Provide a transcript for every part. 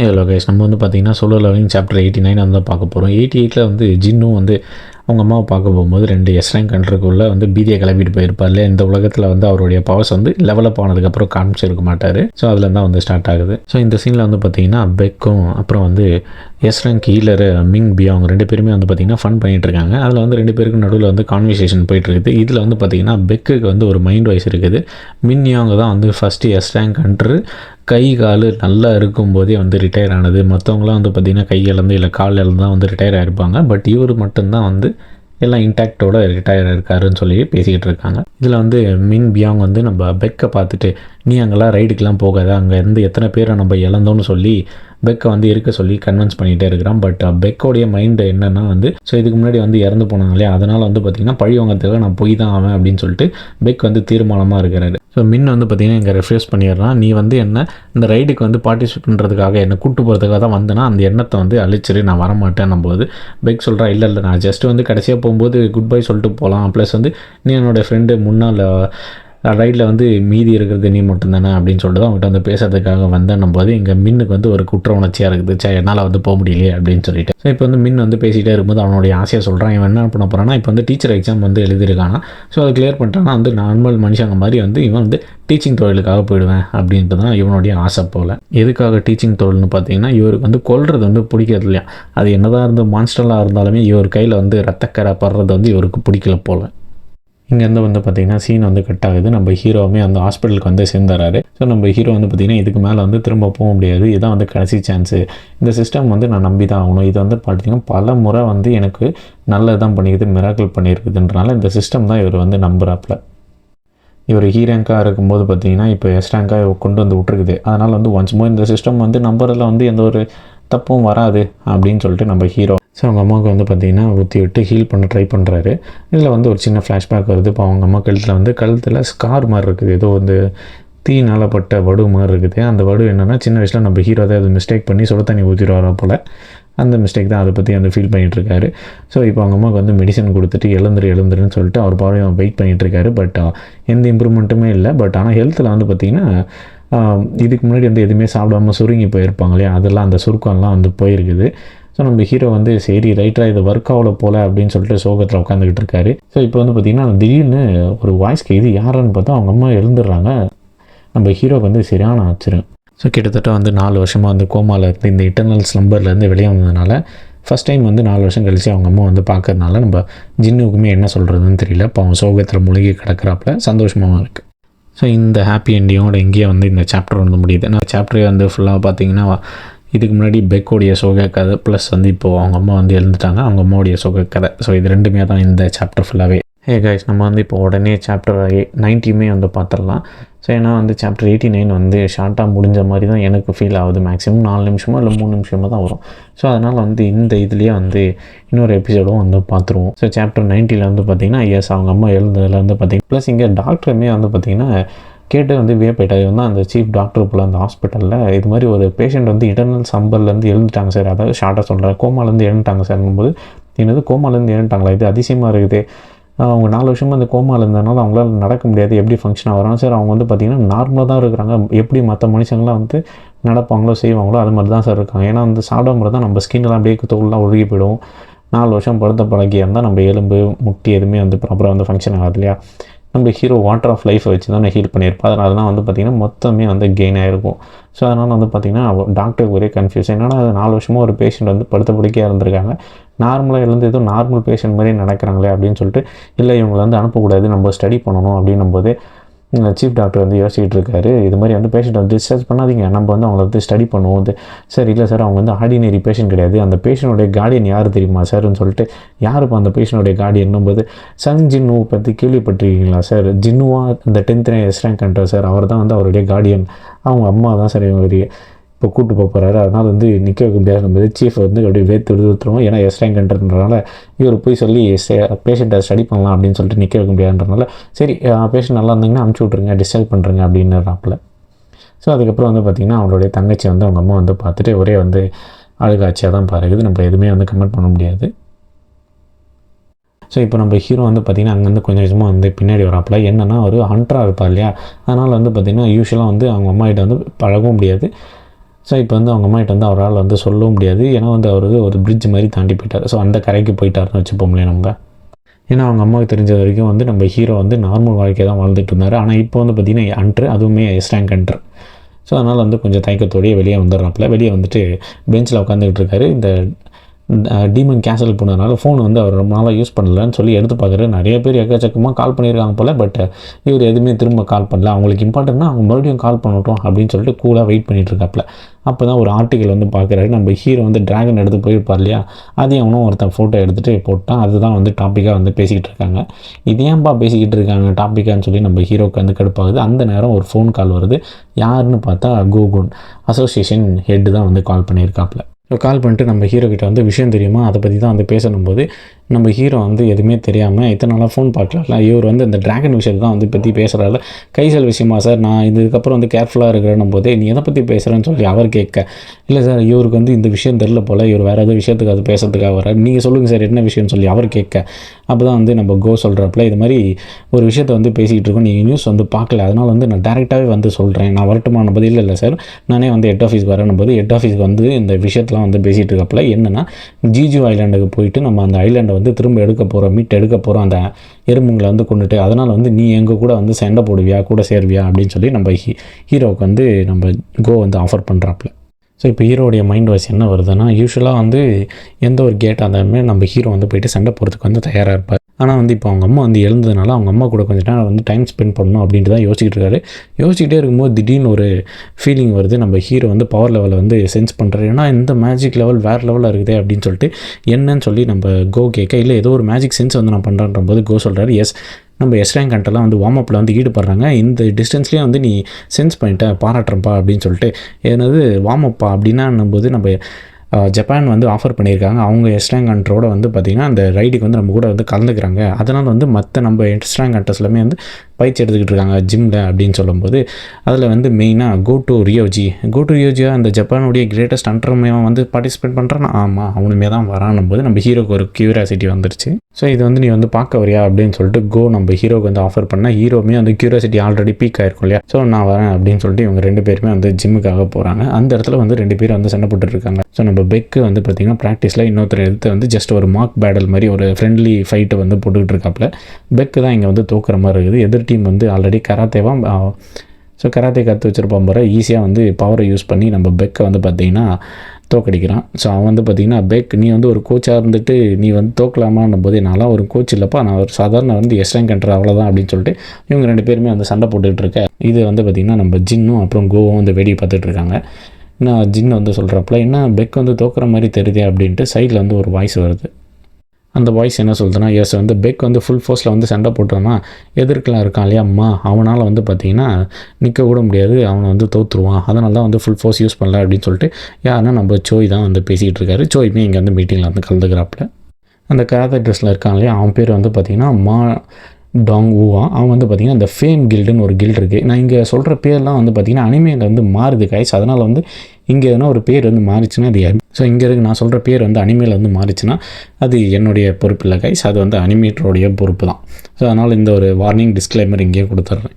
Hello guys நம்ம வந்து பார்த்தீங்கன்னா solo leveling chapter eighty nine வந்து பார்க்க போகிறோம் எயிட்டி எயிட்டில் வந்து ஜின்னும் வந்து அவங்க அம்மாவை பார்க்க போகும்போது ரெண்டு எஸ் ரேங்க் கண்ட்ருக்குள்ளே வந்து பீதியை கிளப்பிட்டு போயிருப்பார் இல்லையா இந்த உலகத்தில் வந்து அவருடைய பவர்ஸ் வந்து லெவலப் ஆனதுக்கப்புறம் காமிச்சிருக்க மாட்டார். ஸோ அதில் தான் வந்து ஸ்டார்ட் ஆகுது. ஸோ இந்த சீனில் வந்து பார்த்தீங்கன்னா பெக்கும் அப்புறம் வந்து எஸ் ரேங்க் ஹீலரு மிங் பியா அவங்க ரெண்டு பேருமே வந்து பார்த்தீங்கன்னா ஃபன் பண்ணிட்டு இருக்காங்க. அதில் வந்து ரெண்டு பேருக்கும் நடுவில் வந்து கான்வர்சேஷன் போயிட்டு இருக்குது. இதில் வந்து பார்த்தீங்கன்னா பெக்குக்கு வந்து ஒரு மைண்ட் வாய்ஸ் இருக்குது. மின்யாங்க தான் வந்து ஃபஸ்ட்டு எஸ் ரேங்க் கண்ட்ரு கை கால் நல்லா இருக்கும்போதே வந்து ரிட்டையர் ஆனது. மற்றவங்களாம் வந்து பார்த்திங்கன்னா கை இழந்து இல்லை கால் இழந்து தான் வந்து ரிட்டையர் ஆகிருப்பாங்க பட் இவர் மட்டும்தான் வந்து எல்லாம் இன்டாக்டோட ரிட்டையர் இருக்காருன்னு சொல்லி பேசிக்கிட்டு இருக்காங்க. இதில் வந்து மின் பியாங் வந்து நம்ம பெக்கை பார்த்துட்டு நீ அங்கெல்லாம் ரைடுக்கெலாம் போகாத. அங்கே இருந்து எத்தனை பேரை நம்ம இழந்தோன்னு சொல்லி பெக்கை வந்து இருக்க சொல்லி கன்வின்ஸ் பண்ணிகிட்டே இருக்கிறான். பட் பெக்கோடைய மைண்டு என்னென்னா வந்து ஸோ இதுக்கு முன்னாடி வந்து இறந்து போனாங்க இல்லையா அதனால் வந்து பார்த்திங்கன்னா பழி வாங்கிறதுக்காக நான் போய் தான் ஆவேன் அப்படின்னு சொல்லிட்டு பெக் வந்து தீர்மானமாக இருக்கிறாரு. ஸோ மின் வந்து பார்த்திங்கன்னா இங்கே ரெஃப்யூஸ் பண்ணிடுறான். நீ வந்து என்ன இந்த ரைடுக்கு வந்து பார்ட்டிசிபேட் பண்ணுறதுக்காக என்னை கூட்டு போகிறதுக்காக தான் வந்தேன்னா அந்த எண்ணத்தை வந்து அழிச்சிரு நான் வரமாட்டேன் போது பெக் சொல்கிறா இல்லை இல்லை நான் ஜஸ்ட் வந்து கடைசியாக போகும்போது குட் பை சொல்லிட்டு போகலாம் ப்ளஸ் வந்து நீ என்னோடய ஃப்ரெண்டு முன்னால் ரைட்டில் வந்து மீதி இருக்கிறது நீ மட்டும்தானே அப்படின்னு சொல்லிட்டு தான் அவங்ககிட்ட வந்து பேசுறதுக்காக வந்தேன் போது இங்கே மின்னுக்கு வந்து ஒரு குற்ற உணர்ச்சியாக இருக்குது. சே என்னால் வந்து போக முடியலையே அப்படின்னு சொல்லிட்டு. ஸோ இப்போ வந்து மின் வந்து பேசிகிட்டே இருக்கும்போது அவனுடைய ஆசையை சொல்கிறான் இவன் என்ன பண்ண போகிறான்னா இப்போ வந்து டீச்சர் எக்ஸாம் வந்து எழுதியிருக்கானா. ஸோ அதை கிளியர் பண்ணிட்டான்னா வந்து நார்மல் மனுஷங்க மாதிரி வந்து இவன் வந்து டீச்சிங் தொழிலுக்காக போயிடுவேன் அப்படின்ட்டு தான் இவனுடைய ஆசை போல். எதுக்காக டீச்சிங் தொழில்னு பார்த்தீங்கன்னா இவருக்கு வந்து கொல்றது வந்து பிடிக்கிறது இல்லையா? அது என்னதான் இருந்து மான்ஸ்டர்லாம் இருந்தாலுமே இவர் கையில் வந்து ரத்தக்கரை படுறது வந்து இவருக்கு பிடிக்கல போல். இங்கேருந்து வந்து பார்த்திங்கன்னா சீன் வந்து கட் ஆகுது. நம்ம ஹீரோவுமே அந்த ஹாஸ்பிட்டலுக்கு வந்து சேர்ந்துறாரு ஸோ நம்ம ஹீரோ வந்து பார்த்திங்கன்னா இதுக்கு மேலே வந்து திரும்ப போக முடியாது. இதுதான் வந்து கடைசி சான்ஸு இந்த சிஸ்டம் வந்து நான் நம்பி தான் ஆகணும். இது வந்து பார்த்திங்கன்னா பல முறை வந்து எனக்கு நல்லது தான் பண்ணிக்குது மிராக்கிள் பண்ணியிருக்குதுன்றனால இந்த சிஸ்டம் தான் இவர் வந்து நம்புகிறாப்புல இவர் ஹீரேங்காக இருக்கும்போது பார்த்தீங்கன்னா இப்போ எஸ் கொண்டு வந்து விட்ருக்குது அதனால் வந்து ஒன்ஸ் மோர் இந்த சிஸ்டம் வந்து நம்பரில் வந்து எந்த ஒரு தப்பும் வராது அப்படின்னு சொல்லிட்டு நம்ம ஹீரோ ஸோ அவங்க அம்மாவுக்கு வந்து பார்த்திங்கன்னா ஊற்றி விட்டு ஹீல் பண்ண ட்ரை பண்ணுறாரு இதில் வந்து ஒரு சின்ன ஃப்ளாஷ்பேக் வருது. இப்போ அவங்க அம்மா கழுத்தில் வந்து கழுத்தில் ஸ்கார் மாதிரி இருக்குது. ஏதோ வந்து தீனால பட்ட வடு மாதிரி இருக்குது. அந்த வடு என்னென்னா சின்ன வயசில் நம்ம ஹீரோ தான் அது மிஸ்டேக் பண்ணி சுட தண்ணி ஊற்றிடுவாரோ போல். அந்த மிஸ்டேக் தான் அதை பற்றி வந்து ஃபீல் பண்ணிகிட்ருக்காரு ஸோ இப்போ அவங்க அம்மாவுக்கு வந்து மெடிசன் கொடுத்துட்டு எழுந்துரு எழுந்துருன்னு சொல்லிட்டு அவர் பாடி வெயிட் பண்ணிகிட்ருக்காரு பட் எந்த இம்ப்ரூவ்மெண்ட்டுமே இல்லை. பட் ஆனால் ஹெல்த்தில் வந்து பார்த்திங்கன்னா இதுக்கு முன்னாடி வந்து எதுவுமே சாப்பிடாம சுருங்கி போயிருப்பாங்க இல்லையா? அதெல்லாம் அந்த சுருக்கம்லாம் வந்து போயிருக்குது. ஸோ நம்ம ஹீரோ வந்து சரி ரைட்டாக இது ஒர்க் ஆகல போல் அப்படின்னு சொல்லிட்டு சோகத்தில் உட்காந்துக்கிட்டு இருக்காரு. ஸோ இப்போ வந்து பார்த்திங்கன்னா திடீர்னு ஒரு வாய்ஸ்க்கு இது யாருன்னு பார்த்தா அவங்க அம்மா எழுந்துடுறாங்க. நம்ம ஹீரோக்கு வந்து சரியான ஆச்சரியம். ஸோ கிட்டத்தட்ட வந்து நாலு வருஷமாக வந்து கோமாவில் இருந்து இந்த இட்டர்னல் ஸ்லம்பர்லேருந்து வெளியே வந்ததுனால ஃபஸ்ட் டைம் வந்து நாலு வருஷம் கழித்து அவங்க அம்மா வந்து பார்க்கறதுனால நம்ம ஜின்னுக்குமே என்ன சொல்கிறதுன்னு தெரியல. இப்போ அவன் சோகத்தில் முழுகி கிடக்கிறாப்புல சந்தோஷமாகவும் இருக்குது ஸோ இந்த ஹாப்பி எண்டிங்கோட இங்கேயே வந்து இந்த சாப்டர் வந்து முடியுது. நான் சாப்டரே வந்து ஃபுல்லாக பார்த்தீங்கன்னா இதுக்கு முன்னாடி பெக்கோடைய சோக கதை ப்ளஸ் வந்து இப்போது அவங்க அம்மா வந்து எழுந்துட்டாங்க. அவங்க அம்மாவுடைய சோக கதை. ஸோ இது ரெண்டுமே தான் இந்த சாப்டர் ஃபுல்லாகவே ஹே கைஸ் நம்ம வந்து இப்போ உடனே சாப்டர் நைன்ட்டியுமே வந்து பார்த்துடலாம் ஸோ ஏன்னா வந்து சாப்டர் எயிட்டி நைன் வந்து ஷார்ட்டாக முடிஞ்ச மாதிரி தான் எனக்கு ஃபீல் ஆகுது. மேக்ஸிமம் நாலு நிமிஷமோ இல்லை மூணு நிமிஷமோ தான் வரும். ஸோ அதனால் வந்து இந்த இதுலேயே வந்து இன்னொரு எபிசோடும் வந்து பார்த்துருவோம் ஸோ சாப்டர் நைன்ட்டியில் வந்து பார்த்திங்கன்னா எஸ் அவங்க அம்மா எழுந்ததில் வந்து பார்த்திங்கன்னா ப்ளஸ் இங்கே டாக்டருமே வந்து பார்த்திங்கன்னா கேட்டு வந்து வியப்பேட்டார் வந்து அந்த சீஃப் டாக்டர் போல் அந்த ஹாஸ்பிட்டலில் இது மாதிரி ஒரு பேஷண்ட் வந்து இன்டர்னல் சம்பர்லேருந்து எழுந்துட்டாங்க சார் அதாவது ஷார்ட்டாக சொல்கிறேன் கோமாலேருந்து எழுந்துட்டாங்க சார் போது என்னது கோமாலேருந்து எழுந்துட்டாங்களா? இது அதிசயமாக இருக்குது. அவங்க நாலு வருஷமாக அந்த கோமாவில் இருந்ததுனால அவங்களால நடக்க முடியாது எப்படி ஃபங்க்ஷன் ஆகிறாங்க. சார் அவங்க வந்து பார்த்திங்கன்னா நார்மலாக தான் இருக்கிறாங்க. எப்படி மற்ற மனுஷங்களாம் வந்து நடப்பாங்களோ செய்வாங்களோ அது மாதிரி தான் சார் இருக்காங்க. ஏன்னா வந்து சாப்பிடும்போது தான் நம்ம ஸ்கின்லாம் அப்படியே தோல்லாம் ஒழுகி போயிடும். நாலு வருஷம் படுத்த பழகியாக இருந்தால் நம்ம எலும்பு முட்டி எதுவுமே வந்து ப்ராப்பராக வந்து ஃபங்க்ஷன் ஆகாது இல்லையா? நம்ம ஹீரோ வாட்டர் ஆஃப் லைஃப்பை வச்சு தான் ஹீல் பண்ணியிருப்போம். அதனால தான் வந்து பார்த்திங்கன்னா மொத்தமே வந்து கெயின் ஆகிருக்கும் ஸோ அதனால் வந்து பார்த்திங்கன்னா டாக்டருக்கு ஒரே கன்ஃபியூஸ் என்னென்னா அது நாலு வருஷமாக ஒரு பேஷண்ட் வந்து படுத்த படுக்கையாக இருந்திருக்காங்க. நார்மலாக இருந்து ஏதோ நார்மல் பேஷண்ட் மாதிரி நடக்கிறாங்களே அப்படின்னு சொல்லிட்டு இல்லை இவங்களை வந்து அனுப்பக்கூடாது நம்ம ஸ்டடி பண்ணணும் அப்படின்னும் போது சீஃப் டாக்டர் வந்து யோசிச்சுட்டு இருக்காரு. இது மாதிரி வந்து பேஷண்ட் வந்து டிஸ்சார்ஜ் பண்ணாதீங்க. நம்ம வந்து அவங்கள வந்து ஸ்டடி பண்ணுவோம். வந்து சார் இல்லை சார் அவங்க வந்து ஆர்டினரி பேஷண்ட் கிடையாது. அந்த பேஷண்ட்டுடைய கார்டியன் யார் தெரியுமா சார்னு சொல்லிட்டு யார் இப்போ அந்த பேஷண்ட்டுடைய கார்டியன் போது சங் ஜின்னு பற்றி கேள்விப்பட்டிருக்கீங்களா சார்? ஜின்னுவா அந்த tenth S rank Kandar sir அவர் தான் வந்து அவருடைய கார்டியன் அவங்க அம்மா தான் சார் இவங்க இப்போ கூட்டு போகிறாரு அதனால் வந்து நிற்க வைக்க முடியாது நம்ம சீஃப் வந்து அப்படியே வேத்து விடுத்துருவோம் ஏன்னா எஸ் ரேங்க்ன்றதுனால இவர் போய் சொல்லி பேஷண்ட்டை ஸ்டடி பண்ணலாம் அப்படின்னு சொல்லிட்டு நிற்க வைக்க முடியாதுன்றனால சரி பேஷண்ட் நல்லா இருந்தீங்கன்னா அனுப்பிச்சி விட்ருங்க டிஸ்டர்ப் பண்ணுறங்க அப்படின்னுறாப்புல. ஸோ அதுக்கப்புறம் வந்து பார்த்திங்கன்னா அவங்களுடைய தங்கச்சி வந்து அவங்க அம்மா வந்து பார்த்துட்டு ஒரே வந்து அழுகாட்சியாக தான் பாருக்குது. நம்ம எதுவுமே வந்து கமெண்ட் பண்ண முடியாது. ஸோ இப்போ நம்ம ஹீரோ வந்து பார்த்திங்கன்னா அங்கேருந்து கொஞ்சம் கொஞ்சமாக வந்து பின்னாடி வராப்பில். என்னென்னா ஒரு ஹண்ட்ராக இருப்பார் இல்லையா? அதனால் வந்து பார்த்திங்கன்னா யூஸ்வலாக வந்து அவங்க அம்மா கிட்ட வந்து பழகவும் முடியாது. ஸோ இப்போ வந்து அவங்க அம்மாகிட்ட வந்து அவரால் வந்து சொல்லவும் முடியாது. ஏன்னா வந்து அவர் ஒரு பிரிட்ஜ் மாதிரி தாண்டி போயிட்டார். ஸோ அந்த கரைக்கு போயிட்டார்னு வச்சுப்போம்லே நம்ம. ஏன்னா அவங்க அம்மாவுக்கு தெரிஞ்ச வரைக்கும் வந்து நம்ம ஹீரோ வந்து நார்மல் வாழ்க்கை தான் வாழ்ந்துட்டு இருந்தார். ஆனால் இப்போ வந்து பார்த்திங்கன்னா அன்ட்ரு அதுவுமே எஸ் ரேங்க் அன்ட்ரு ஸோ அதனால் வந்து கொஞ்சம் தயக்கத்தோடய வெளியே வந்துடுறாப்புல. வெளியே வந்துட்டு பெஞ்சில் உட்காந்துக்கிட்டு இருக்காரு. இந்த டீமன் கேன்சல் பண்ணதுனால ஃபோன் வந்து அவர் ரொம்ப நாளாக யூஸ் பண்ணலன்னு சொல்லி எடுத்து பார்க்குறாரு. நிறைய பேர் எக்கச்சக்கமாக கால் பண்ணியிருக்காங்க போல் பட் இவர் எதுவுமே திரும்ப கால் பண்ணல. அவங்களுக்கு இம்பார்ட்டன்னா அவங்க மறுபடியும் கால் பண்ணட்டும் அப்படின்னு சொல்லிட்டு கூலாக வெயிட் பண்ணிட்டு இருக்காப்புல அப்போ தான் ஒரு ஆர்டிக்கல் வந்து பார்க்குறாரு. நம்ம ஹீரோ வந்து ட்ராகன் எடுத்து போயிருப்பார் இல்லையா? அதையும் அவனும் ஒருத்தன் ஃபோட்டோ எடுத்துகிட்டு போட்டான். அதுதான் வந்து டாப்பிக்காக வந்து பேசிக்கிட்டு இருக்காங்க. இது ஏன்பா பேசிக்கிட்டு இருக்காங்க டாப்பிக்கான்னு சொல்லி நம்ம ஹீரோக்கு வந்து கடுப்பாகுது. அந்த நேரம் ஒரு ஃபோன் கால் வருது. யாருன்னு பார்த்தா கூகுள் அசோசியேஷன் ஹெட்டு தான் வந்து கால் பண்ணியிருக்காப்புல கால் பண்ணிட்டு நம்ம ஹீரோ கிட்ட வந்து விஷயம் தெரியுமா? அதை பற்றி தான் வந்து பேசணும்போது நம்ம ஹீரோ வந்து எதுவுமே தெரியாமல் இத்தனை நாளாக ஃபோன் பார்க்கல இவர் வந்து இந்த ட்ராகன் விஷயத்தை தான் வந்து பற்றி பேசுகிறாரு கைசல் விஷயமா சார் நான் இதுக்கப்புறம் வந்து கேர்ஃபுல்லாக இருக்கிறேன் போதே நீ எதை பற்றி பேசுகிறேன்னு சொல்லி அவர் கேட்க இல்லை சார் இவருக்கு வந்து இந்த விஷயம் தெரில போல். இவர் வேறு ஏதோ விஷயத்துக்கு அது பேசுறதுக்காக வர நீங்கள் சொல்லுங்கள் சார் என்ன விஷயம்னு சொல்லி அவர் கேட்க. அப்போ தான் வந்து நம்ம கோ சொல்கிறப்பல இது மாதிரி ஒரு விஷயத்தை வந்து பேசிகிட்டு இருக்கோம். நீங்கள் நியூஸ் வந்து பார்க்கல. அதனால் வந்து நான் டேரெக்டாகவே வந்து சொல்கிறேன் நான் வரட்டுமான போது இல்லை இல்லை சார் நானே வந்து ஹெட் ஆஃபீஸ்க்கு வரணும் போது ஹெட் ஆஃபீஸ்க்கு வந்து இந்த விஷயத்தெலாம் வந்து பேசிகிட்டு இருக்கப்பல என்னென்னா ஜிஜு ஐலாண்டுக்கு போயிட்டு நம்ம அந்த ஐலாண்டை வந்து திரும்ப எடுக்க போகிறோம் மீட் எடுக்க போகிறோம் அந்த எறும்புங்களை வந்து கொண்டுட்டு அதனால் வந்து நீ எங்கள் கூட வந்து சண்டை போடுவியா கூட சேருவியா அப்படின்னு சொல்லி நம்ம ஹீ ஹீரோவுக்கு வந்து நம்ம கோ வந்து ஆஃபர் பண்ணுறாப்புல ஸோ இப்போ ஹீரோடைய மைண்ட் வாய்ஸ் என்ன வருதுன்னா யூஸ்வலாக வந்து எந்த ஒரு கேட் இருந்தாலுமே நம்ம ஹீரோ வந்து போயிட்டு சண்டை போகிறதுக்கு வந்து தயாராக இருப்பார். ஆனால் வந்து இப்போ அவங்க அம்மா வந்து எழுந்ததுனால அவங்க அம்மா கூட கொஞ்சம் நேரம் வந்து டைம் ஸ்பெண்ட் பண்ணணும் அப்படின்ட்டு தான் யோசிச்சுட்டு இருக்காரு. யோசிச்சுட்டே இருக்கும்போது திடீர்னு ஒரு ஃபீலிங் வருது. நம்ம ஹீரோ வந்து பவர் லெவலை வந்து சென்ஸ் பண்ணுறாரு ஏன்னா இந்த மேஜிக் லெவல் வேறு லெவலில் இருக்குதே அப்படின்னு சொல்லிட்டு என்னன்னு சொல்லி நம்ம கோ கேட்க இல்லை ஏதோ ஒரு மேஜிக் சென்ஸ் வந்து நான் பண்ணுறேன்ற போது கோ சொல்கிறாரு எஸ் நம்ம எஸ் ரேங்க் கண்டெல்லாம் வந்து வார்ம் அப்பில் வந்து ஈடுபடுறாங்க. இந்த டிஸ்டன்ஸ்லேயே வந்து நீ சென்ஸ் பண்ணிட்ட பாராட்டுறப்பா அப்படின்னு சொல்லிட்டு. என்னது வார்ம் அப்பா அப்படின்னா போது நம்ம ஜப்பான் வந்து ஆஃபர் பண்ணியிருக்காங்க. அவங்க எஸ்ட்ராங் கண்ட்ரோட வந்து பார்த்திங்கன்னா அந்த ரைடுக்கு வந்து நம்ம கூட வந்து கலந்துக்கிறாங்க. அதனால் வந்து மற்ற நம்ம எஸ்ட்ராங் கண்ட்ரஸ் எல்லாமே வந்து பயிற்சி எடுத்துக்கிட்டு இருக்காங்க ஜிம்மில் அப்படின்னு சொல்லும்போது அதில் வந்து மெயினாக கோ டு ரியோஜி கோ டு ரியோஜியா அந்த ஜப்பானுடைய கிரேட்டஸ்ட் அண்டர்மையாக வந்து பார்ட்டிசிபேட் பண்ணுறான் ஆமாம் அவனுமே தான் வரானும் போது நம்ம ஹீரோக்கு ஒரு க்யூரியாசிட்டி வந்துருச்சு. ஸோ இது வந்து நீ வந்து பார்க்க வரியா அப்படின்னு சொல்லிட்டு கோ நம்ம ஹீரோக்கு வந்து ஆஃபர் பண்ணால் ஹீரோமே வந்து க்யூரியாசிட்டி ஆல்ரெடி பீக் ஆயிருக்கும் இல்லையா? ஸோ நான் வரேன் அப்படின்னு சொல்லிட்டு இவங்க ரெண்டு பேருமே வந்து ஜிம்முக்காக போகிறாங்க அந்த இடத்துல வந்து ரெண்டு பேரும் வந்து சண்டை போட்டுருக்காங்க ஸோ நம்ம பெக்கு வந்து பார்த்திங்கன்னா ப்ராக்டிஸில் இன்னொருத்தர் எடுத்து வந்து ஜஸ்ட் ஒரு மார்க் பேடல் மாதிரி ஒரு ஃப்ரெண்ட்லி ஃபைட்டை வந்து போட்டுக்கிட்டு இருக்காப்புல. பெக்கு தான் இங்கே வந்து தோக்குற மாதிரி இருக்குது. எதிர் டீம் வந்து ஆல்ரெடி கராத்தேவா ஸோ கராத்தே கற்று வச்சுருப்பான் போகிற ஈஸியாக வந்து பவரை யூஸ் பண்ணி நம்ம பெக்கை வந்து பார்த்திங்கன்னா தோக்கடிக்கிறான். ஸோ அவன் வந்து பார்த்திங்கன்னா பெக் நீ வந்து ஒரு கோச்சாக இருந்துட்டு நீ வந்து தோக்கலாமான்னும் போது நான்லாம் ஒரு கோச் இல்லைப்பா. நான் ஒரு சாதாரண வந்து எஸ்ட்ரன் கண்ட்ரு அவ்வளோதான் அப்படின்னு சொல்லிட்டு இவங்க ரெண்டு பேருமே வந்து சண்டை போட்டுக்கிட்டு இருக்க. இது வந்து பார்த்திங்கன்னா நம்ம ஜின்னும் அப்புறம் கோவும் வந்து வெடி பார்த்துட்டு இருக்காங்க. நான் ஜின் வந்து சொல்கிறப்பல என்ன பெக் வந்து தோக்குற மாதிரி தெரியுது? அப்படின்ட்டு சைடில் வந்து ஒரு வாய்ஸ் வருது. அந்த வாய்ஸ் என்ன சொல்லுதுன்னா எஸ் வந்து பெக் வந்து ஃபுல் ஃபோர்ஸில் வந்து சண்டை போட்டோன்னா எதிர்க்கலாம் இருக்கான் இல்லையா அம்மா அவனால் வந்து பார்த்தீங்கன்னா நிற்க கூட முடியாது அவனை வந்து தோற்றுருவான் அதனால தான் வந்து ஃபுல் ஃபோர்ஸ் யூஸ் பண்ணல அப்படின்னு சொல்லிட்டு யாருன்னா நம்ம சோய் தான் வந்து பேசிக்கிட்டு இருக்காரு. சோய்மே இங்கே வந்து மீட்டிங்கில் வந்து கலந்துக்கிறாப்புல. அந்த கராத்தே ட்ரெஸ்ஸில் இருக்கான் இல்லையா அவன் பேர் வந்து பார்த்திங்கன்னா மா டாங் ஊவா அவன் வந்து பார்த்திங்கன்னா இந்த ஃபேம் கில்டுன்னு ஒரு கில்டு இருக்குது நான் இங்கே சொல்கிற பேர்லாம் வந்து பார்த்திங்கன்னா அனிமையில் வந்து மாறுது கைஸ் அதனால் வந்து இங்கே எதனா ஒரு பேர் வந்து மாறிச்சுன்னா அது ஸோ இங்கே இருக்கு நான் சொல்கிற பேர் வந்து அனிமேல் வந்து மாறிச்சுன்னா அது என்னுடைய பொறுப்பு இல்லை கைஸ் அது வந்து அனிமேட்டருடைய பொறுப்பு தான் ஸோ அதனால் இந்த ஒரு வார்னிங் டிஸ்க்ளைமர் இங்கேயே கொடுத்துட்றேன்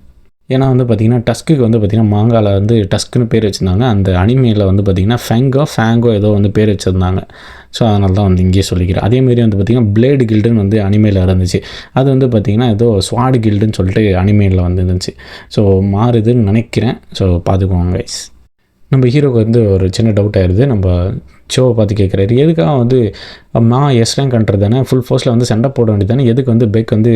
ஏன்னா வந்து பார்த்திங்கன்னா டஸ்க்குக்கு வந்து பார்த்திங்கன்னா மாங்காவில் வந்து டஸ்க்குன்னு பேர் வச்சுருந்தாங்க. அந்த அனிமையில் வந்து பார்த்திங்கன்னா ஃபேங்கோ ஃபேங்கோ ஏதோ வந்து பேர் வச்சுருந்தாங்க. ஸோ அதனால தான் வந்து இங்கேயே சொல்லிக்கிறேன். அதேமாரி வந்து பார்த்திங்கன்னா பிளேடு கில்டுன்னு வந்து அனிமையில் இருந்துச்சு. அது வந்து பார்த்திங்கன்னா ஏதோ ஸ்வாடு கில்டுன்னு சொல்லிட்டு அனிமையில் வந்து இருந்துச்சு. ஸோ மாறுதுன்னு நினைக்கிறேன். ஸோ பார்த்துக்கோங்க கைஸ் நம்ம ஹீரோக்கு வந்து ஒரு சின்ன டவுட் ஆயிடுது நம்ம ஷோவை பார்த்து கேட்குறாரு. எதுக்காக வந்து நான் எஸ் ரேங்க் கண்ட்றது தானே? ஃபுல் ஃபோர்ஸில் வந்து சண்டை போட வேண்டியது தானே? எதுக்கு வந்து பெக் வந்து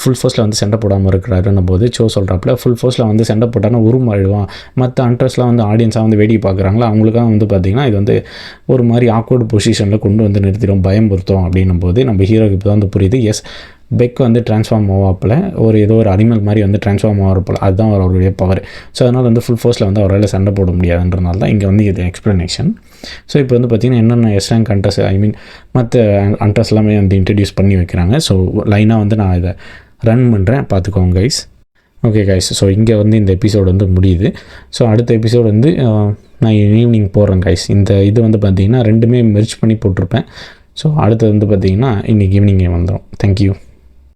ஃபுல் ஃபோர்ஸில் வந்து சண்டை போடாமல் இருக்கிறாருன்னும் போது ஷோ சொல்கிறாப்புல ஃபுல் ஃபோர்ஸில் வந்து சண்டை போட்டானா உருமாழுவான் மற்ற அண்ட்ரஸ்லாம் வந்து ஆடியன்ஸாக வந்து வேடிக்கை பார்க்குறாங்களா? அவங்களுக்காக வந்து பார்த்திங்கன்னா இது வந்து ஒரு மாதிரி ஆக்வர்டு பொசிஷனில் கொண்டு வந்து நிறுத்திடும். பயமுறுத்தும் அப்படின்னும் போது நம்ம ஹீரோக்கு இப்போ தான் வந்து புரியுது எஸ் பெக் வந்து ட்ரான்ஸ்ஃபார்ம் ஆவாப்பில். ஒரு ஏதோ ஒரு அனிமல் மாதிரி வந்து ட்ரான்ஸ்ஃபார்ம் ஆகிறப்பில் அதுதான் அவருடைய பவர் ஸோ அதனால் வந்து ஃபுல் ஃபோர்ஸில் வந்து அவரால் சண்டை போட முடியாதுன்றனால தான் இங்கே வந்து இது எக்ஸ்ப்ளனேஷன் ஸோ இப்போ வந்து பார்த்திங்கன்னா என்னென்ன எஸ்ராங் கண்டஸ் ஐ மீன் மற்ற அண்ட்ரஸ் எல்லாமே வந்து இன்ட்ரடியூஸ் பண்ணி வைக்கிறாங்க. ஸோ லைனாக வந்து நான் இதை ரன் பண்ணுறேன் பார்த்துக்கோங்க கைஸ் ஓகே கைஸ் ஸோ இங்கே வந்து இந்த எபிசோடு வந்து முடியுது. ஸோ அடுத்த எபிசோடு வந்து நான் ஈவினிங் போடுறேன் கைஸ் இந்த இது வந்து பார்த்திங்கன்னா ரெண்டுமே மெர்ச் பண்ணி போட்டிருப்பேன். ஸோ அடுத்தது வந்து பார்த்திங்கன்னா இன்றைக்கி ஈவினிங்கே வந்துடும் தேங்க்யூ